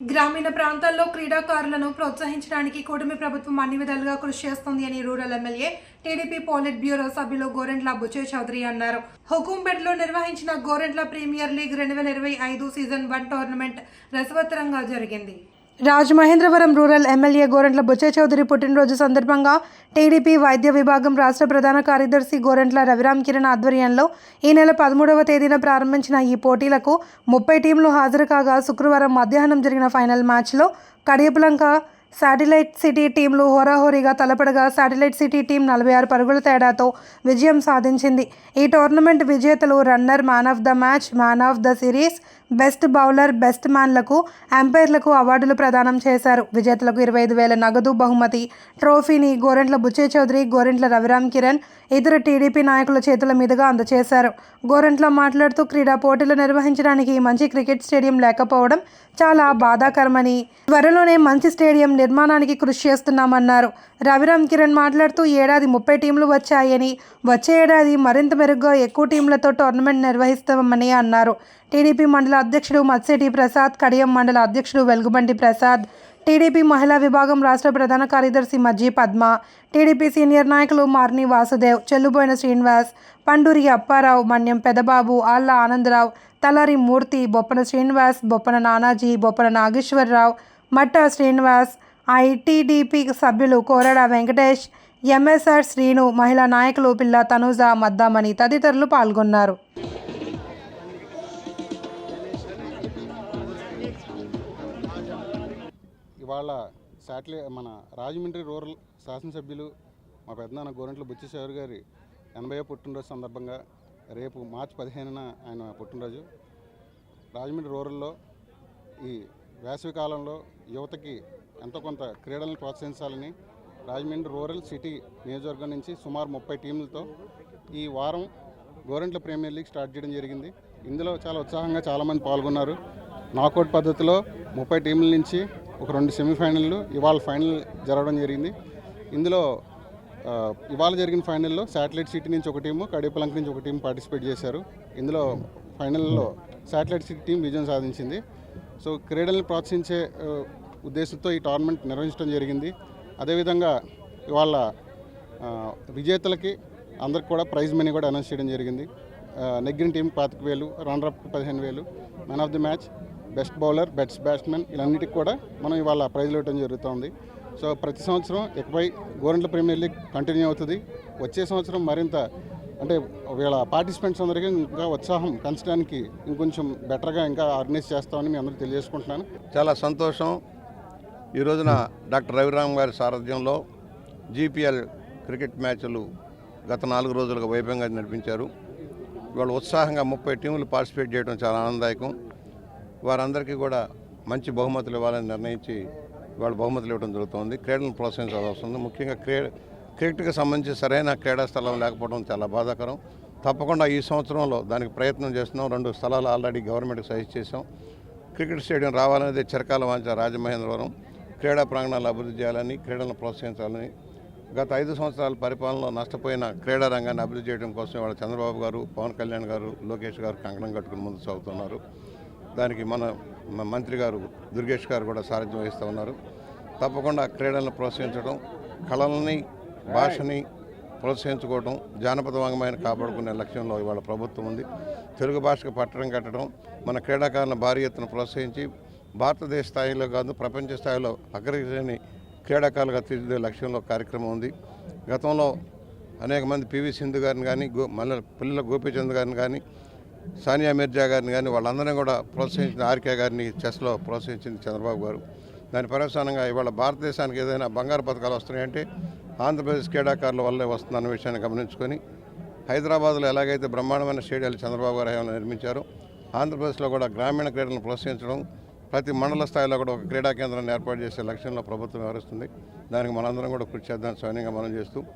గ్రామీణ ప్రాంతాల్లో క్రీడాకారులను ప్రోత్సహించడానికి కూటమి ప్రభుత్వం అన్ని విధాలుగా కృషి చేస్తోంది అని rural MLA TDP politburo సభ్యులు గోరెంట్ల బుచే చౌదరి అన్నారు. హుకుంపేటలో నిర్వహించిన గోరెంట్ల ప్రీమియర్ లీగ్ రెండు వేల ఇరవై ఐదు సీజన్ వన్ టోర్నమెంట్ రసవత్తరంగా జరిగింది. రాజమహేంద్రవరం రూరల్ ఎమ్మెల్యే గోరెంట్ల బుచ్చయ్య చౌదరి పుట్టినరోజు సందర్భంగా టీడీపీ వైద్య విభాగం రాష్ట్ర ప్రధాన కార్యదర్శి గోరెంట్ల రవిరామ్ కిరణ్ ఆధ్వర్యంలో ఈ నెల పదమూడవ తేదీన ప్రారంభించిన ఈ పోటీలకు ముప్పై టీంలు హాజరు కాగా శుక్రవారం మధ్యాహ్నం జరిగిన ఫైనల్ మ్యాచ్లో కడియపులంక శాటిలైట్ సిటీ టీంలు హోరాహోరీగా తలపడగా శాటిలైట్ సిటీ టీం నలభై ఆరు పరుగుల తేడాతో విజయం సాధించింది. ఈ టోర్నమెంట్ విజేతలు runner man of the match man of the series best bowler best మ్యాన్లకు అంపైర్లకు అవార్డులు ప్రదానం చేశారు. విజేతలకు ఇరవై ఐదు వేల నగదు బహుమతి. ట్రోఫీని గోరెంట్ల బుచ్చే చౌదరి గోరెంట్ల రవిరామ్ కిరణ్ ఇతర టీడీపీ నాయకుల చేతుల మీదుగా అందజేశారు గోరెంట్లో మాట్లాడుతూ క్రీడా పోటీలు నిర్వహించడానికి మంచి క్రికెట్ స్టేడియం లేకపోవడం చాలా బాధాకరమని త్వరలోనే మంచి స్టేడియం నిర్మాణానికి కృషి చేస్తున్నామన్నారు. రవిరామ్ కిరణ్ మాట్లాడుతూ ఏడాది ముప్పై టీంలు వచ్చాయని వచ్చే ఏడాది మరింత మెరుగ్గా ఎక్కువ టీంలతో టోర్నమెంట్ నిర్వహిస్తామని అన్నారు. టీడీపీ మండల అధ్యక్షుడు మత్సేటి ప్రసాద్ కడియం మండల అధ్యక్షుడు వెలుగుబంటి ప్రసాద్ టీడీపీ మహిళా విభాగం రాష్ట్ర ప్రధాన కార్యదర్శి మజ్జీ పద్మ టీడీపీ సీనియర్ నాయకులు మార్ని వాసుదేవ్ చెల్లుబోయిన శ్రీనివాస్ పండూరి అప్పారావు మన్యం పెదబాబు ఆళ్ళ ఆనందరావు తలారి మూర్తి బొప్పన శ్రీనివాస్ బొప్పన నానాజీ బొప్పన నాగేశ్వరరావు మట్ట శ్రీనివాస్ ఐటీడీపీ సభ్యులు కోరడ వెంకటేష్ ఎంఎస్ఆర్ శ్రీను మహిళా నాయకులు పిల్ల తనూజ మద్దామణి తదితరులు పాల్గొన్నారు. ఇవాళ శాటిలై మన రాజమండ్రి రూరల్ శాసనసభ్యులు మా పెద్దనాన్న గోరంట్ల బుచ్చిశేవర్ గారి ఎనభై పుట్టినరోజు సందర్భంగా రేపు మార్చి పదిహేనున ఆయన పుట్టినరోజు. రాజమండ్రి రూరల్లో ఈ వేసవి కాలంలో యువతకి ఎంతో కొంత క్రీడలను ప్రోత్సహించాలని రాజమండ్రి రూరల్ సిటీ నియోజకవర్గం నుంచి సుమారు ముప్పై టీంలతో ఈ వారం గోరంట్ల ప్రీమియర్ లీగ్ స్టార్ట్ చేయడం జరిగింది. ఇందులో చాలా ఉత్సాహంగా చాలామంది పాల్గొన్నారు. నాకౌట్ పద్ధతిలో ముప్పై టీంల నుంచి ఒక రెండు సెమీఫైనళ్ళు ఇవాళ ఫైనల్ జరగడం జరిగింది. ఇందులో ఇవాళ జరిగిన ఫైనల్లో శాటిలైట్ సిటీ నుంచి ఒక టీము కడిపలంక నుంచి ఒక టీం పార్టిసిపేట్ చేశారు. ఇందులో ఫైనల్లో శాటిలైట్ సిటీ టీం విజయం సాధించింది. సో క్రీడల్ని ప్రోత్సహించే ఉద్దేశంతో ఈ టోర్నమెంట్ నిర్వహించడం జరిగింది. అదేవిధంగా ఇవాళ విజేతలకి అందరికి కూడా ప్రైజ్ మనీ కూడా అనౌన్స్ చేయడం జరిగింది. నెగ్గిన టీం పాతిక వేలు రన్నర్అప్కి పదిహేను వేలు. Man of the match best bowler best batsmen ఇలాన్నిటికి కూడా మనం ఇవాళ ప్రైజ్లు ఇవ్వడం జరుగుతుంది. సో ప్రతి సంవత్సరం ఇకపై గోరెంట్ల ప్రీమియర్ లీగ్ కంటిన్యూ అవుతుంది. వచ్చే సంవత్సరం మరింత అంటే వీళ్ళ పార్టిసిపెంట్స్ అందరికీ ఇంకా ఉత్సాహం పెంచడానికి ఇంకొంచెం బెటర్గా ఇంకా ఆర్గనైజ్ చేస్తామని మీ అందరికీ తెలియజేసుకుంటున్నాను. చాలా సంతోషం. ఈ రోజున డాక్టర్ రవిరామ్ గారి సారథ్యంలో జీపీఎల్ క్రికెట్ మ్యాచ్లు గత నాలుగు రోజులుగా వైభవంగా నడిపించారు. ఇవాళ ఉత్సాహంగా ముప్పై టీములు పార్టిసిపేట్ చేయడం చాలా ఆనందదాయకం. వారందరికీ కూడా మంచి బహుమతులు ఇవ్వాలని నిర్ణయించి ఇవాళ బహుమతులు ఇవ్వడం జరుగుతుంది. క్రీడలను ప్రోత్సహించాల్సి వస్తుంది. ముఖ్యంగా క్రీడ క్రికెట్కి సంబంధించి సరైన క్రీడా స్థలం లేకపోవడం చాలా బాధాకరం. తప్పకుండా ఈ సంవత్సరంలో దానికి ప్రయత్నం చేస్తున్నాం. రెండు స్థలాలు ఆల్రెడీ గవర్నమెంట్కి సజెస్ట్ చేసాం క్రికెట్ స్టేడియం రావాలనేది చిరకాల వాంచ రాజమహేంద్రవరం. క్రీడా ప్రాంగణాలు అభివృద్ధి చేయాలని క్రీడలను ప్రోత్సహించాలని గత ఐదు సంవత్సరాల పరిపాలనలో నష్టపోయిన క్రీడా రంగాన్ని అభివృద్ధి చేయడం కోసం ఇవాళ చంద్రబాబు గారు పవన్ కళ్యాణ్ గారు లోకేష్ గారు కంకణం కట్టుకుని ముందు సాగుతున్నారు. దానికి మన మంత్రి గారు దుర్గేష్ గారు కూడా సారథ్యం వహిస్తూ ఉన్నారు. తప్పకుండా క్రీడలను ప్రోత్సహించడం కళలని భాషని ప్రోత్సహించుకోవడం జానపద వాంగ్మయాన్ని కాపాడుకునే లక్ష్యంలో ఇవాళ ప్రభుత్వం ఉంది. తెలుగు భాషకు పట్టడం కట్టడం మన క్రీడాకారులను భారీ ఎత్తున ప్రోత్సహించి భారతదేశ స్థాయిలో కాదు ప్రపంచ స్థాయిలో అగ్రశ్రేణి క్రీడాకారులుగా తీర్చిదే లక్ష్యంలో కార్యక్రమం ఉంది. గతంలో అనేక మంది పివి సింధు గారిని కానీ గో మళ్ళీ పిల్లల గోపీచంద్ గారిని కానీ సానియా మీర్జా గారిని కానీ వాళ్ళందరినీ కూడా ప్రోత్సహించిన ఆర్కే గారిని చెస్లో ప్రోత్సహించింది చంద్రబాబు గారు. దాని పర్యవసానంగా ఇవాళ భారతదేశానికి ఏదైనా బంగారు పథకాలు వస్తున్నాయంటే ఆంధ్రప్రదేశ్ క్రీడాకారుల వల్లే వస్తుందన్న విషయాన్ని గమనించుకొని హైదరాబాద్లో ఎలాగైతే బ్రహ్మాండమైన స్టేడియాలు చంద్రబాబు గారు ఏమైనా నిర్మించారో ఆంధ్రప్రదేశ్లో కూడా గ్రామీణ క్రీడలను ప్రోత్సహించడం ప్రతి మండల స్థాయిలో కూడా ఒక క్రీడా కేంద్రాన్ని ఏర్పాటు చేసే లక్ష్యంలో ప్రభుత్వం వ్యవహరిస్తుంది. దానికి మనందరం కూడా కృషి చేద్దాం స్వయంగా మనం చేస్తూ